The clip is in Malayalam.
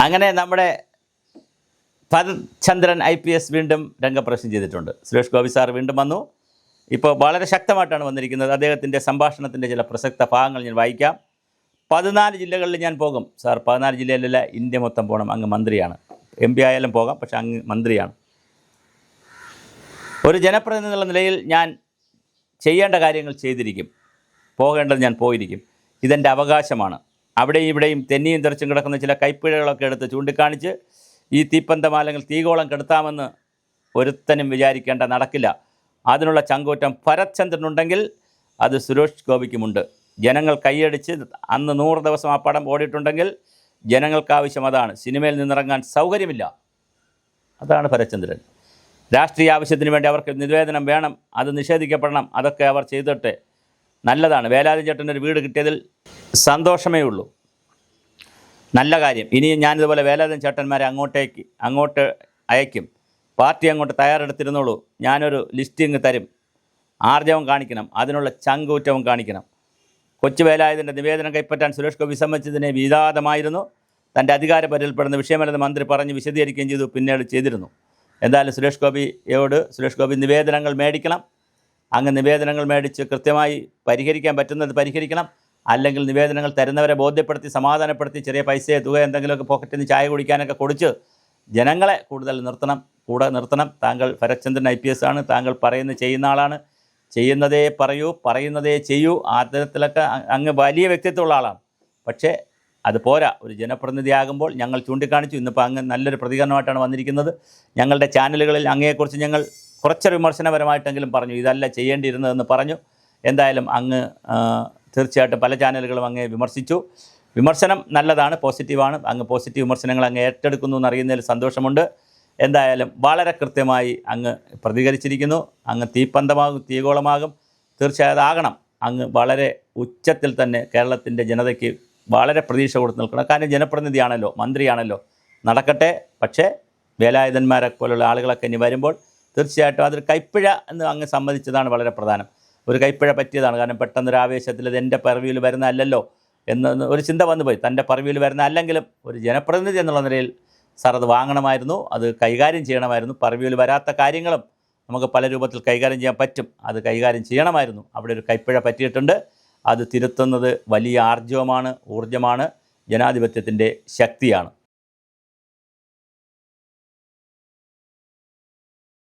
അങ്ങനെ നമ്മുടെ Bharachandran Chandran I P S വീണ്ടും രംഗപ്രവേശം ചെയ്തിട്ടുണ്ട്. സുരേഷ് ഗോപി സാർ വീണ്ടും വന്നു. ഇപ്പോൾ വളരെ ശക്തമായിട്ടാണ് വന്നിരിക്കുന്നത്. അദ്ദേഹത്തിന്റെ സംഭാഷണത്തിന്റെ ചില പ്രസക്ത ഭാഗങ്ങൾ ഞാൻ വായിക്കാം. പതിനാല് ജില്ലകളിൽ ഞാൻ പോകും. സാർ പതിനാല് ജില്ലയിലല്ല ഇന്ത്യ മൊത്തം പോകണം. അങ്ങ് മന്ത്രിയാണ്. എം പി ആയാലും പോകാം പക്ഷെ അങ്ങ് മന്ത്രിയാണ്. ഒരു ജനപ്രതിനിധി എന്നുള്ള നിലയിൽ ഞാൻ ചെയ്യേണ്ട കാര്യങ്ങൾ ചെയ്തിരിക്കും. പോകേണ്ടത് ഞാൻ പോയിരിക്കും. ഇതെന്റെ അവകാശമാണ്. അവിടെയും ഇവിടെയും തെന്നിയും തെറിച്ചും കിടക്കുന്ന ചില കൈപ്പിഴകളൊക്കെ എടുത്ത് ചൂണ്ടിക്കാണിച്ച് ഈ തീപ്പന്തം അല്ലെങ്കിൽ തീകോളം കെടുത്താമെന്ന് ഒരുത്തനും വിചാരിക്കേണ്ട നടക്കില്ല. അതിനുള്ള ചങ്കൂറ്റം ഭരത്ചന്ദ്രനുണ്ടെങ്കിൽ അത് സുരേഷ് ഗോപിക്കുമുണ്ട്. ജനങ്ങൾ കൈയടിച്ച് അന്ന് നൂറ് ദിവസം ആ പടം ഓടിയിട്ടുണ്ടെങ്കിൽ ജനങ്ങൾക്കാവശ്യം അതാണ്. സിനിമയിൽ നിന്നിറങ്ങാൻ സൗകര്യമില്ല. അതാണ് ഭരത്ചന്ദ്രൻ. രാഷ്ട്രീയ ആവശ്യത്തിന് വേണ്ടി അവർക്ക് നിവേദനം വേണം. അത് നിഷേധിക്കപ്പെടണം. അതൊക്കെ അവർ ചെയ്തിട്ട് നല്ലതാണ്. വേലാതി ചേട്ടന്റെ ഒരു വീട് കിട്ടിയതിൽ സന്തോഷമേ ഉള്ളൂ. നല്ല കാര്യം. ഇനിയും ഞാനിതുപോലെ വേലാതൻ ചേട്ടന്മാരെ അങ്ങോട്ടേക്ക് അങ്ങോട്ട് അയക്കും. പാർട്ടി അങ്ങോട്ട് തയ്യാറെടുത്തിരുന്നോളൂ. ഞാനൊരു ലിസ്റ്റിങ് തരും. ആർജവം കാണിക്കണം. അതിനുള്ള ചങ്കൂറ്റവും കാണിക്കണം. കൊച്ചു വേലായുധന്റെ നിവേദനം കൈപ്പറ്റാൻ സുരേഷ് ഗോപി വിസമ്മതിച്ചതിനെ വിവാദമായിരുന്നു തന്റെ അധികാര പരിധിയിൽപ്പെടുന്ന വിഷയമല്ലെന്ന് മന്ത്രി പറഞ്ഞ് വിശദീകരിക്കുകയും ചെയ്തു. പിന്നീട് ചെയ്തിരുന്നു. എന്തായാലും സുരേഷ് ഗോപിയോട് സുരേഷ് ഗോപി നിവേദനങ്ങൾ മേടിക്കണം. അങ്ങ് നിവേദനങ്ങൾ മേടിച്ച് കൃത്യമായി പരിഹരിക്കാൻ പറ്റുന്നത് പരിഹരിക്കണം. അല്ലെങ്കിൽ നിവേദനങ്ങൾ തരുന്നവരെ ബോധ്യപ്പെടുത്തി സമാധാനപ്പെടുത്തി ചെറിയ പൈസയെ തുക എന്തെങ്കിലുമൊക്കെ പോക്കറ്റിൽ നിന്ന് ചായ കുടിക്കാനൊക്കെ കൊടുത്ത് ജനങ്ങളെ കൂടുതൽ നിർത്തണം കൂടെ നിർത്തണം. താങ്കൾ ഭരത്ചന്ദ്രൻ ഐ പി എസ് ആണ്. താങ്കൾ പറയുന്ന ചെയ്യുന്ന ആളാണ്. ചെയ്യുന്നതേ പറയൂ പറയുന്നതേ ചെയ്യൂ. ആ തരത്തിലൊക്കെ അങ്ങ് വലിയ വ്യക്തിത്വമുള്ള ആളാണ്. പക്ഷേ അത് പോരാ. ഒരു ജനപ്രതിനിധിയാകുമ്പോൾ ഞങ്ങൾ ചൂണ്ടിക്കാണിച്ചു. ഇന്നിപ്പോൾ അങ്ങ് നല്ലൊരു പ്രതികരണമായിട്ടാണ് വന്നിരിക്കുന്നത്. ഞങ്ങളുടെ ചാനലുകളിൽ അങ്ങയെക്കുറിച്ച് ഞങ്ങൾ കുറച്ചൊരു വിമർശനപരമായിട്ടെങ്കിലും പറഞ്ഞു. ഇതല്ല ചെയ്യേണ്ടിയിരുന്നതെന്ന് പറഞ്ഞു. എന്തായാലും അങ്ങ് തീർച്ചയായിട്ടും പല ചാനലുകളും അങ്ങേ വിമർശിച്ചു. വിമർശനം നല്ലതാണ് പോസിറ്റീവാണ്. അങ്ങ് പോസിറ്റീവ് വിമർശനങ്ങൾ അങ്ങ് ഏറ്റെടുക്കുന്നു എന്നറിയുന്നതിൽ സന്തോഷമുണ്ട്. എന്തായാലും വളരെ കൃത്യമായി അങ്ങ് പ്രതികരിച്ചിരിക്കുന്നു. അങ്ങ് തീപ്പന്തമാകും തീഗോളമാകും തീർച്ചയായും ആകണം അങ്ങ് വളരെ ഉച്ചത്തിൽ തന്നെ കേരളത്തിന്റെ ജനതയ്ക്ക് വളരെ പ്രതീക്ഷ കൊടുത്ത് നിൽക്കണം. കാരണം ജനപ്രതിനിധിയാണല്ലോ മന്ത്രിയാണല്ലോ. നടക്കട്ടെ. പക്ഷേ വേലായുധന്മാരെ പോലുള്ള ആളുകളൊക്കെ ഇനി വരുമ്പോൾ തീർച്ചയായിട്ടും അതൊരു കൈപ്പിഴ എന്ന് അങ്ങ് സമ്മതിച്ചതാണ് വളരെ പ്രധാനം. ഒരു കൈപ്പിഴ പറ്റിയതാണ്. കാരണം പെട്ടെന്നൊരു ആവേശത്തിൽ ഇത് എന്റെ പറവിയിൽ വരുന്ന അല്ലല്ലോ എന്ന് ഒരു ചിന്ത വന്നുപോയി തന്റെ പറവിയിൽ വരുന്ന അല്ലെങ്കിലും ഒരു ജനപ്രതിനിധി എന്നുള്ള നിലയിൽ സാർ അത് വാങ്ങണമായിരുന്നു. അത് കൈകാര്യം ചെയ്യണമായിരുന്നു. പറവിയിൽ വരാത്ത കാര്യങ്ങളും നമുക്ക് പല രൂപത്തിൽ കൈകാര്യം ചെയ്യാൻ പറ്റും. അത് കൈകാര്യം ചെയ്യണമായിരുന്നു. അവിടെ ഒരു കൈപ്പിഴ പറ്റിയിട്ടുണ്ട്. അത് തിരുത്തുന്നത് വലിയ ആർജവമാണ് ഊർജമാണ് ജനാധിപത്യത്തിന്റെ ശക്തിയാണ്.